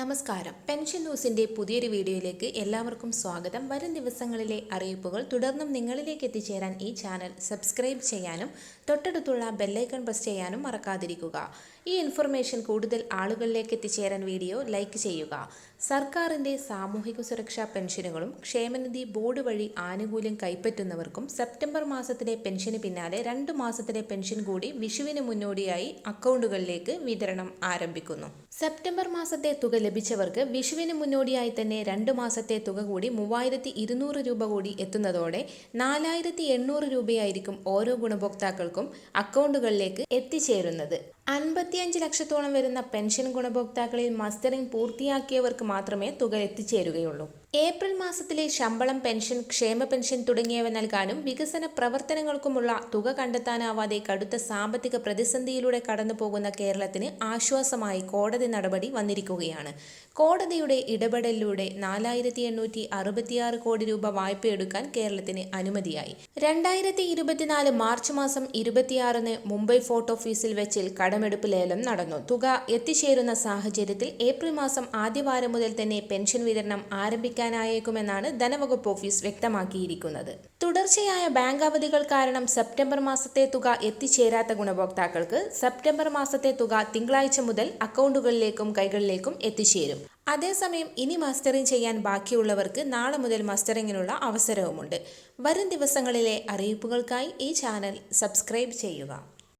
നമസ്കാരം. പെൻഷൻ ന്യൂസിന്റെ പുതിയൊരു വീഡിയോയിലേക്ക് എല്ലാവർക്കും സ്വാഗതം. വരും ദിവസങ്ങളിലെ അറിയിപ്പുകൾ തുടർന്നും നിങ്ങളിലേക്ക് എത്തിച്ചേരാൻ ഈ ചാനൽ സബ്സ്ക്രൈബ് ചെയ്യാനും തൊട്ടടുത്തുള്ള ബെല്ലൈക്കൺ പ്രസ് ചെയ്യാനും മറക്കാതിരിക്കുക. ഈ ഇൻഫർമേഷൻ കൂടുതൽ ആളുകളിലേക്ക് എത്തിച്ചേരാൻ വീഡിയോ ലൈക്ക് ചെയ്യുക. സർക്കാരിന്റെ സാമൂഹിക സുരക്ഷാ പെൻഷനുകളും ക്ഷേമനിധി ബോർഡ് വഴി ആനുകൂല്യം കൈപ്പറ്റുന്നവർക്കും സെപ്റ്റംബർ മാസത്തിലെ പെൻഷന് പിന്നാലെ രണ്ട് മാസത്തിലെ പെൻഷൻ കൂടി വിഷുവിന് മുന്നോടിയായി അക്കൗണ്ടുകളിലേക്ക് വിതരണം ആരംഭിക്കുന്നു. സെപ്റ്റംബർ മാസത്തെ തുക ലഭിച്ചവർക്ക് വിഷുവിന് മുന്നോടിയായി തന്നെ രണ്ട് മാസത്തെ തുക കൂടി മൂവായിരത്തി ഇരുന്നൂറ് രൂപ കൂടി എത്തുന്നതോടെ നാലായിരത്തി എണ്ണൂറ് രൂപയായിരിക്കും ഓരോ ഗുണഭോക്താക്കൾക്കും അക്കൗണ്ടുകളിലേക്ക് എത്തിച്ചേരുന്നത്. അൻപത്തിയഞ്ച് ലക്ഷത്തോളം വരുന്ന പെൻഷൻ ഗുണഭോക്താക്കളിൽ മസ്റ്ററിംഗ് പൂർത്തിയാക്കിയവർക്ക് മാത്രമേ തുക എത്തിച്ചേരുകയുള്ളൂ. ഏപ്രിൽ മാസത്തിലെ ശമ്പളം പെൻഷൻ ക്ഷേമ പെൻഷൻ തുടങ്ങിയവ നൽകാനും വികസന പ്രവർത്തനങ്ങൾക്കുമുള്ള തുക കണ്ടെത്താനാവാതെ കടുത്ത സാമ്പത്തിക പ്രതിസന്ധിയിലൂടെ കടന്നു പോകുന്ന കേരളത്തിന് ആശ്വാസമായി കോടതി നടപടി വന്നിരിക്കുകയാണ്. കോടതിയുടെ ഇടപെടലിലൂടെ നാലായിരത്തി എണ്ണൂറ്റി അറുപത്തിയാറ് കോടി രൂപ വായ്പയെടുക്കാൻ കേരളത്തിന് അനുമതിയായി. രണ്ടായിരത്തി ഇരുപത്തിനാല് മാർച്ച് മാസം ഇരുപത്തിയാറിന് മുംബൈ ഫോർട്ട് ഓഫീസിൽ വെച്ചിൽ കടമെടുപ്പ് ലേലം നടന്നു. തുക എത്തിച്ചേരുന്ന സാഹചര്യത്തിൽ ഏപ്രിൽ മാസം ആദ്യവാരം മുതൽ തന്നെ പെൻഷൻ വിതരണം ആരംഭിക്കാനായേക്കുമെന്നാണ് ധനവകുപ്പ് ഓഫീസ് വ്യക്തമാക്കിയിരിക്കുന്നത്. തുടർച്ചയായ ബാങ്ക് അവധികൾ കാരണം സെപ്റ്റംബർ മാസത്തെ തുക എത്തിച്ചേരാത്ത ഗുണഭോക്താക്കൾക്ക് സെപ്റ്റംബർ മാസത്തെ തുക തിങ്കളാഴ്ച മുതൽ അക്കൗണ്ടുകളിലേക്കും കൈകളിലേക്കും എത്തിച്ചേരും. അതേസമയം ഇനി മസ്റ്ററിംഗ് ചെയ്യാൻ ബാക്കിയുള്ളവർക്ക് നാളെ മുതൽ മസ്റ്ററിങ്ങിനുള്ള അവസരവുമുണ്ട്. വരും ദിവസങ്ങളിലെ അറിയിപ്പുകൾക്കായി ഈ ചാനൽ സബ്സ്ക്രൈബ് ചെയ്യുക.